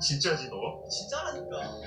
진짜지 너? 진짜라니까.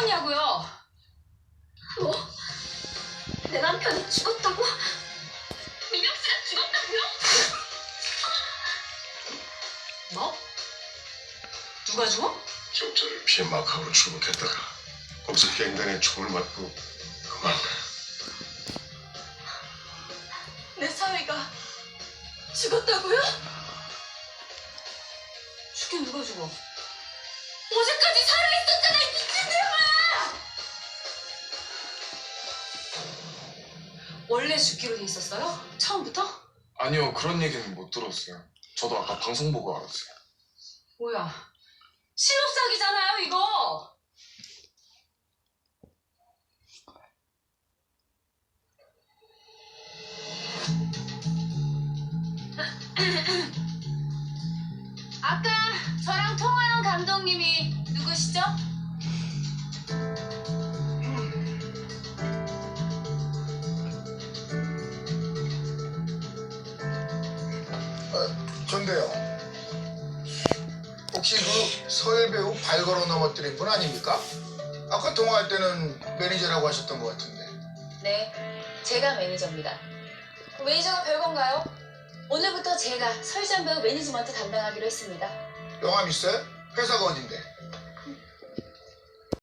죽었냐고요? 뭐? 내 남편이 죽었다고? 민영 씨가 죽었다고요? 뭐? 누가 죽어? 경찰을 피해 마카오로 출국했다가 거기서 갱단에 총을 맞고 그만 내 사위가 죽었다고요? 죽긴 누가 죽어? 어제까지 살아있었잖아 이 미친놈아! 원래 죽기로 돼 있었어요? 처음부터? 아니요 그런 얘기는 못 들었어요. 저도 아까 방송 보고 알았어요. 뭐야? 신혼사기잖아요 이거! 전데요. 혹시 그 서울 배우 발 걸어 넘어뜨린 분 아닙니까? 아까 통화할 때는 매니저라고 하셨던 것 같은데. 네, 제가 매니저입니다. 매니저가 별건가요? 오늘부터 제가 설전 배우 매니지먼트 담당하기로 했습니다. 영화 있어요? 회사가 어딘데?